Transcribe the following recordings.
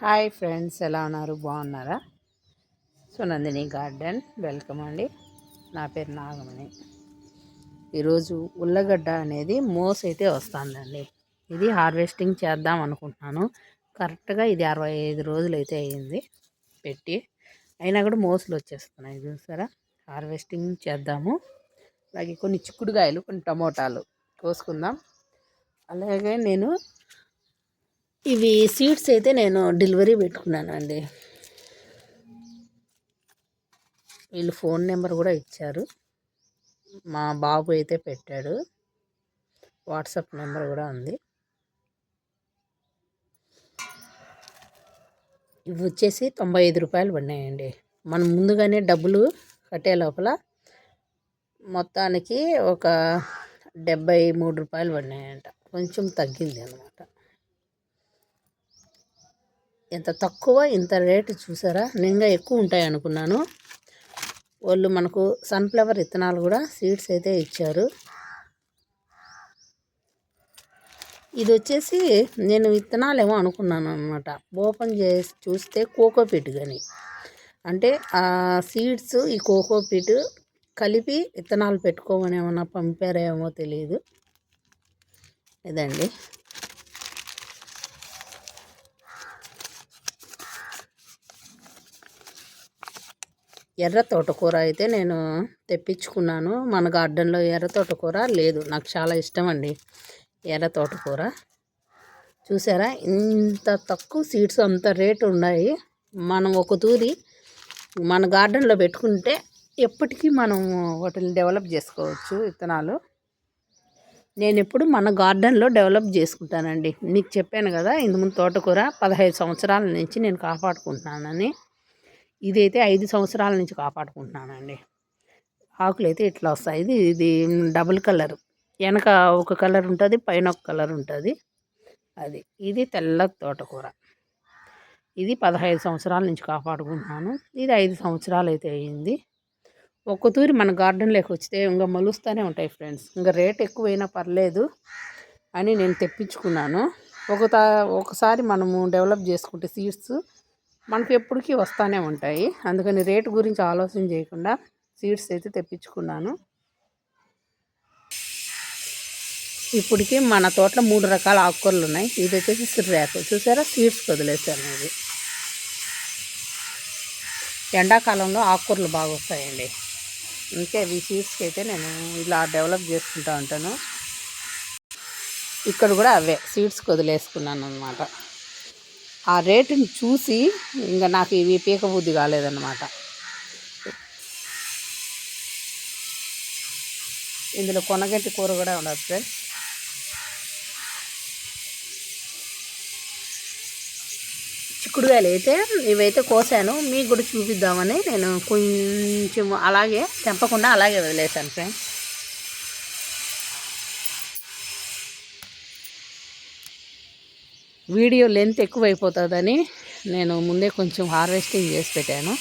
Hi friends ఎలా ఉన్నారు? బాగున్నారా? సో నందిని గార్డెన్ వెల్కమ్ అండి. నా పేరు నాగమణి. ఈరోజు ఉల్లగడ్డ అనేది మోస్ అయితే వస్తుందండి. ఇది హార్వెస్టింగ్ చేద్దాం అనుకుంటున్నాను. కరెక్ట్గా ఇది అరవై ఐదు రోజులు అయితే అయ్యింది పెట్టి. అయినా కూడా మోసులు వచ్చేస్తున్నాయి చూసారా? హార్వెస్టింగ్ చేద్దాము. అలాగే కొన్ని చిక్కుడుకాయలు కొన్ని టమోటాలు కోసుకుందాం. అలాగే నేను ఇవి సీడ్స్ అయితే నేను డెలివరీ పెట్టుకున్నానండి. వీళ్ళు ఫోన్ నెంబర్ కూడా ఇచ్చారు. మా బాబు అయితే పెట్టాడు. వాట్సాప్ నెంబర్ కూడా ఉంది. ఇవి వచ్చేసి తొంభై ఐదు రూపాయలు పడినాయండి. మనం ముందుగానే డబ్బులు కట్టే లోపల మొత్తానికి ఒక డెబ్బై మూడు రూపాయలు పడినాయంట. కొంచెం తగ్గింది అనమాట ఎంత తక్కువ ఇంత రేటు చూసారా? నింగా ఎక్కువ ఉంటాయి అనుకున్నాను. వాళ్ళు మనకు సన్ఫ్లవర్ విత్తనాలు కూడా సీడ్స్ అయితే ఇచ్చారు. ఇది వచ్చేసి నేను విత్తనాలు ఏమో అనుకున్నాను అనమాట ఓపెన్ చేసి చూస్తే కోకోపీట్ కానీ. అంటే ఆ సీడ్స్ ఈ కోకోపీట్ కలిపి విత్తనాలు పెట్టుకోమని ఏమన్నా పంపారేమో తెలియదు ఇదండి. ఎర్ర తోటకూర అయితే నేను తెప్పించుకున్నాను. మన గార్డెన్లో ఎర్ర తోటకూర లేదు. నాకు చాలా ఇష్టం అండి ఎర్ర తోటకూర. చూసారా? ఇంత తక్కువ సీడ్స్ అంత రేటు ఉన్నాయి. మనం ఒక తూరి మన గార్డెన్లో పెట్టుకుంటే ఎప్పటికీ మనం వాటిని డెవలప్ చేసుకోవచ్చు విత్తనాలు. నేను ఎప్పుడు మన గార్డెన్లో డెవలప్ చేసుకుంటానండి. మీకు చెప్పాను కదా ఇంతకుముందు తోటకూర పదహైదు సంవత్సరాల నుంచి నేను కాపాడుకుంటున్నానని. ఇదైతే ఐదు సంవత్సరాల నుంచి కాపాడుకుంటున్నానండి. ఆకులు అయితే ఇట్లా వస్తాయి. ఇది ఇది డబుల్ కలర్. వెనక ఒక కలర్ ఉంటుంది పైన ఒక కలర్ ఉంటుంది. అది ఇది తెల్ల తోటకూర. ఇది పదహైదు సంవత్సరాల నుంచి కాపాడుకుంటున్నాను. ఇది ఐదు సంవత్సరాలు అయితే అయ్యింది ఒక్కతూరి మన గార్డెన్లోకి వస్తే ఇంకా మలుస్తూనే ఉంటాయి ఫ్రెండ్స్. ఇంకా రేట్ ఎక్కువైనా పర్లేదు అని నేను తెప్పించుకున్నాను. ఒక ఒకసారి మనము డెవలప్ చేసుకుంటే సీడ్స్ మనకు ఎప్పటికీ వస్తూనే ఉంటాయి. అందుకని రేటు గురించి ఆలోచన చేయకుండా సీడ్స్ అయితే తెప్పించుకున్నాను. ఇప్పటికి మన తోటలో మూడు రకాల ఆకుకూరలు ఉన్నాయి. ఇది వచ్చేసి సిర్రాకు చూసారా? సీడ్స్ వదిలేసాను ఇది ఎండాకాలంలో ఆకుకూరలు బాగా వస్తాయండి. ఇంకా ఈ సీడ్స్కి అయితే నేను ఇలా డెవలప్ చేసుకుంటూ ఉంటాను. ఇక్కడ కూడా అవే. సీడ్స్కి వదిలేసుకున్నాను అనమాట ఆ రేటుని చూసి ఇంకా నాకు ఇవి పీకబుద్ధి కాలేదన్నమాట. ఇందులో కొనగట్టి కూర కూడా ఉండదు ఫ్రెండ్స్. చిక్కుడుగాయలు అయితే ఇవైతే కోసాను మీకు కూడా చూపిద్దామని నేను కొంచెం అలాగే తెంపకుండా అలాగే వదిలేసాను ఫ్రెండ్స్. వీడియో లెంత్ ఎక్కువైపోతుందని నేను ముందే కొంచెం హార్వెస్టింగ్ చేసి పెట్టాను.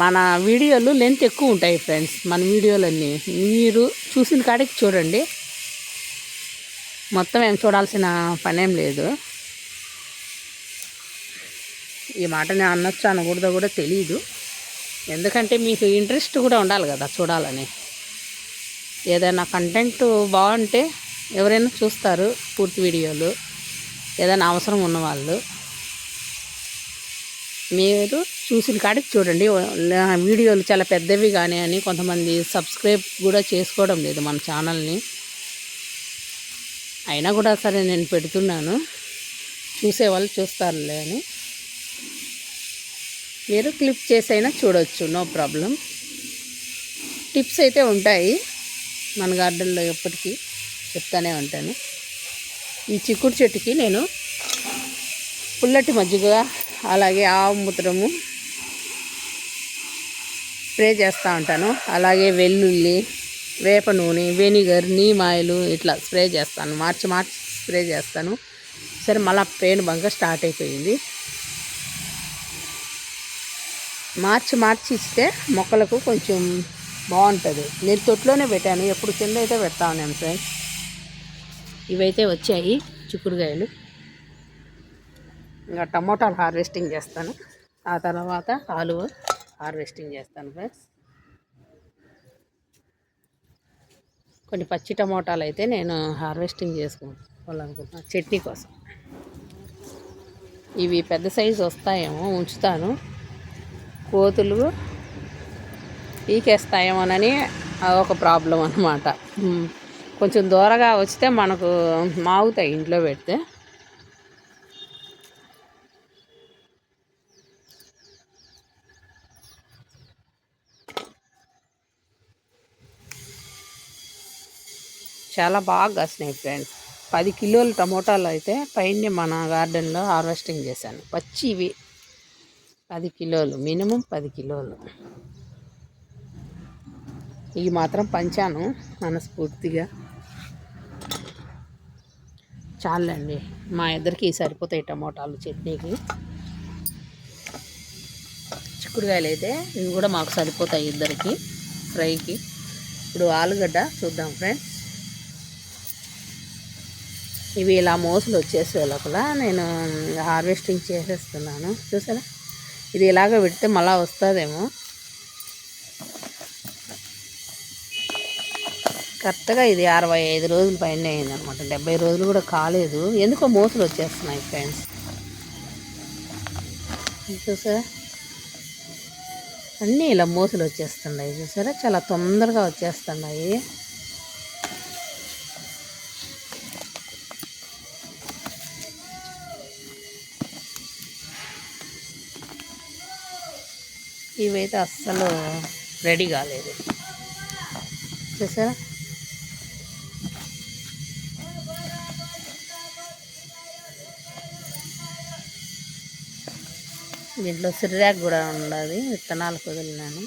మన వీడియోలు లెంత్ ఎక్కువ ఉంటాయి ఫ్రెండ్స్ మన వీడియోలన్నీ. మీరు చూసిన కాడికి చూడండి. మొత్తం ఏం చూడాల్సిన పనేం లేదు. ఈ మాట నేను అనొచ్చు అనకూడదో కూడా తెలియదు ఎందుకంటే మీకు ఇంట్రెస్ట్ కూడా ఉండాలి కదా చూడాలని. ఏదైనా కంటెంట్ బాగుంటే ఎవరైనా చూస్తారు పూర్తి వీడియోలు ఏదైనా అవసరం ఉన్నవాళ్ళు మీరు చూసిన కాడికి చూడండి. వీడియోలు చాలా పెద్దవి కానీ అని కొంతమంది సబ్స్క్రైబ్ కూడా చేసుకోవడం లేదు మన ఛానల్ని. అయినా కూడా సరే నేను పెడుతున్నాను. చూసేవాళ్ళు చూస్తారులే అని. మీరు క్లిప్ చేసైనా చూడవచ్చు నో ప్రాబ్లం. టిప్స్ అయితే ఉంటాయి మన గార్డెన్లో ఎప్పటికీ. చెప్తానే ఉంటాను. ఈ చిక్కుడు చెట్టుకి నేను పుల్లటి మజ్జిగ అలాగే ఆవు మూత్రము స్ప్రే చేస్తూ ఉంటాను. అలాగే వెల్లుల్లి వేప నూనె వెనిగర్ నీమాయిలు ఇట్లా స్ప్రే చేస్తాను. మార్చి మార్చి స్ప్రే చేస్తాను. సరే మళ్ళీ పెయిన్ బంక స్టార్ట్ అయిపోయింది. మార్చి మార్చి ఇస్తే మొక్కలకు కొంచెం బాగుంటుంది. నేను తొట్లోనే పెట్టాను. ఎప్పుడు కింద అయితే పెడతా ఉన్నాను ఫ్రెండ్స్. ఇవైతే వచ్చాయి చిక్కుడుకాయలు. ఇంకా టమోటాలు హార్వెస్టింగ్ చేస్తాను. ఆ తర్వాత ఆలు హార్వెస్టింగ్ చేస్తాను ఫ్రెండ్స్. కొన్ని పచ్చి టమోటాలు అయితే నేను హార్వెస్టింగ్ చేసుకోవాలనుకుంటున్నాను చట్నీ కోసం. ఇవి పెద్ద సైజు వస్తాయేమో ఉంచుతాను. కోతులు పీకేస్తాయేమోనని ఒక ప్రాబ్లం అనమాట కొంచెం దూరగా వస్తే మనకు మాగుతాయి ఇంట్లో పెడితే. చాలా బాగా కాసినాయి ఫ్రెండ్స్. పది కిలోల టమోటాలు అయితే పైన మన గార్డెన్లో హార్వెస్టింగ్ చేశాను. పచ్చివి పది కిలోలు. మినిమం పది కిలోలు. ఇవి మాత్రం పంచాను మనస్ఫూర్తిగా. చాలండి. మా ఇద్దరికి సరిపోతాయి టమోటాలు చట్నీకి. చిక్కుడుకాయలు అయితే ఇవి కూడా మాకు సరిపోతాయి ఇద్దరికి ఫ్రైకి. ఇప్పుడు ఆలుగడ్డ చూద్దాం ఫ్రెండ్స్. ఇవి ఇలా మోసలు వచ్చేసే లోపల నేను హార్వెస్టింగ్ చేసేస్తున్నాను. చూసారా? ఇది ఇలాగ పెడితే మళ్ళీ వస్తుందేమో. కరెక్ట్గా ఇది అరవై ఐదు రోజుల పైన అయింది అనమాట డెబ్బై రోజులు కూడా కాలేదు. ఎందుకో మోసలు వచ్చేస్తున్నాయి ఫ్రెండ్స్. చూసారా? అన్నీ ఇలా మోసలు వచ్చేస్తున్నాయి. చూసారా? చాలా తొందరగా వచ్చేస్తున్నాయి. ఇవైతే అస్సలు రెడీ కాలేదు. చూసారా? దీంట్లో సిర్రాక్ కూడా ఉండదు విత్తనాలు కుదిలినాను.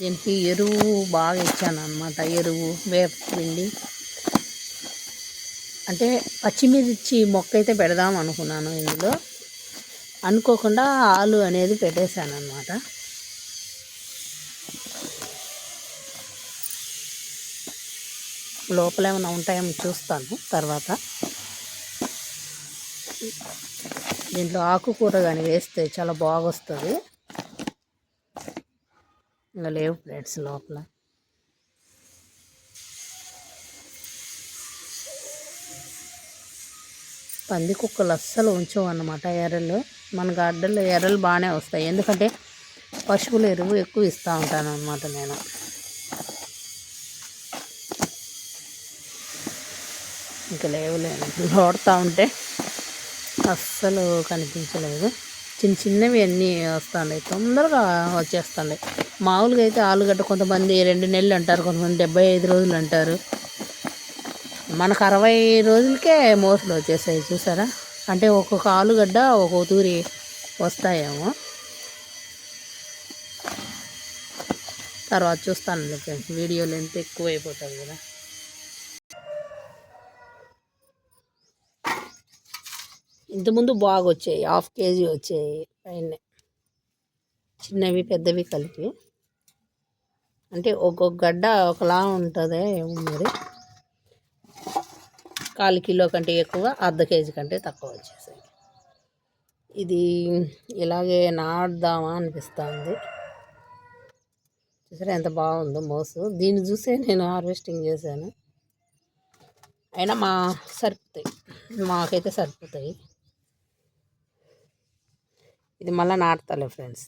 దీనికి ఎరువు బాగా ఇచ్చాను అనమాట ఎరువు వేపపిండి అంటే పచ్చిమిర్చి మొక్క అయితే పెడదాం అనుకున్నాను ఇందులో. అనుకోకుండా ఆలు అనేది పెట్టేశాను అనమాట లోపల ఏమైనా ఉంటాయేమో చూస్తాను తర్వాత. దీంట్లో ఆకుకూర కానీ వేస్తే చాలా బాగొస్తుంది. ఇంకా లేవు ప్లేట్స్ లోపల. పంది కుక్కలు అస్సలు ఉంచవు అన్నమాట ఎర్రలు మన గార్డెన్లో ఎర్రలు బాగానే వస్తాయి. ఎందుకంటే పశువుల ఎరువు ఎక్కువ ఇస్తూ ఉంటాను అనమాట నేను. ఇంకా లేవులేను లోడుతూ ఉంటే అస్సలు కనిపించలేదు. చిన్న చిన్నవి అన్నీ వస్తున్నాయి తొందరగా వచ్చేస్తున్నాయి మామూలుగా అయితే ఆలుగడ్డ కొంతమంది రెండు నెలలు అంటారు కొంతమంది డెబ్బై ఐదు రోజులు అంటారు. మనకు అరవై రోజులకే మోసలు వచ్చేసాయి చూసారా? అంటే ఒక్కొక్క ఆలుగడ్డ ఒక్కొక్క తూరి వస్తాయేమో. తర్వాత చూస్తాను ఫ్రెండ్స్ వీడియోలు ఎంత ఎక్కువ అయిపోతుంది కదా. ఇంతకుముందు బాగా వచ్చాయి హాఫ్ కేజీ వచ్చాయి పైన. చిన్నవి పెద్దవి కలిపి. అంటే ఒక్కొక్క గడ్డ ఒకలా ఉంటుంది ఏమో మరి. కాలు కిలో కంటే ఎక్కువ అర్ధ కేజీ కంటే తక్కువ వచ్చేసాయి. ఇది ఇలాగే నాటుదామా అనిపిస్తుంది. చూసారా ఎంత బాగుందో మోసు. దీన్ని చూసే నేను హార్వెస్టింగ్ చేశాను. అయినా మా సరిపోతాయి మాకైతే సరిపోతాయి. ఇది మళ్ళీ నాటుతలే ఫ్రెండ్స్.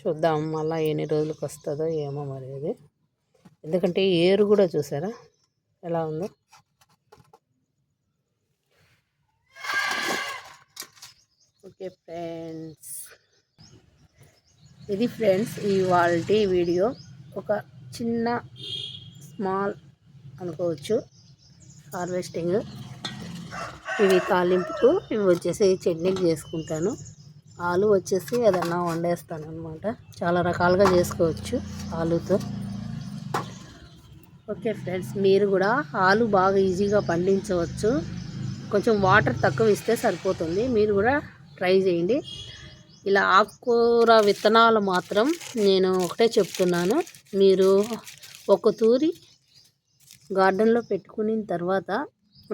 చూద్దాం మళ్ళీ ఎన్ని రోజులకు వస్తుందో ఏమో మరి ఇది ఎందుకంటే ఏరు కూడా చూసారా? ఎలా ఉందో. Okay friends. ఇది ఫ్రెండ్స్ ఇవాళ వీడియో. ఒక చిన్న స్మాల్ అనుకోవచ్చు. హార్వెస్టింగ్. ఇవి తాలింపుకు ఇవి వచ్చేసి చట్నీలు చేసుకుంటాను. ఆలు వచ్చేసి ఏదన్నా వండేస్తాను అనమాట చాలా రకాలుగా చేసుకోవచ్చు ఆలుతో. ఓకే ఫ్రెండ్స్ మీరు కూడా ఆలు బాగా ఈజీగా పండించవచ్చు. కొంచెం వాటర్ తక్కువ ఇస్తే సరిపోతుంది. మీరు కూడా ట్రై చేయండి. ఇలా ఆకుకూర విత్తనాలు మాత్రం నేను ఒకటే చెప్తున్నాను. మీరు ఒక తూరి గార్డెన్లో పెట్టుకున్న తర్వాత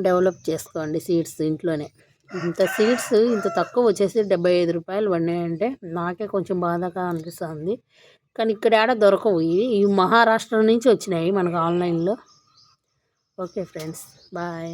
డెవలప్ చేసుకోండి సీడ్స్ ఇంట్లోనే. ఇంత సీడ్స్ ఇంత తక్కువ వచ్చేసి డెబ్బై ఐదు రూపాయలు పడినాయంటే నాకే కొంచెం బాధగా అనిపిస్తుంది. కానీ ఇక్కడ ఆడ దొరకవు. ఇవి ఇవి మహారాష్ట్ర నుంచి వచ్చినాయి మనకు ఆన్లైన్లో. Okay friends bye.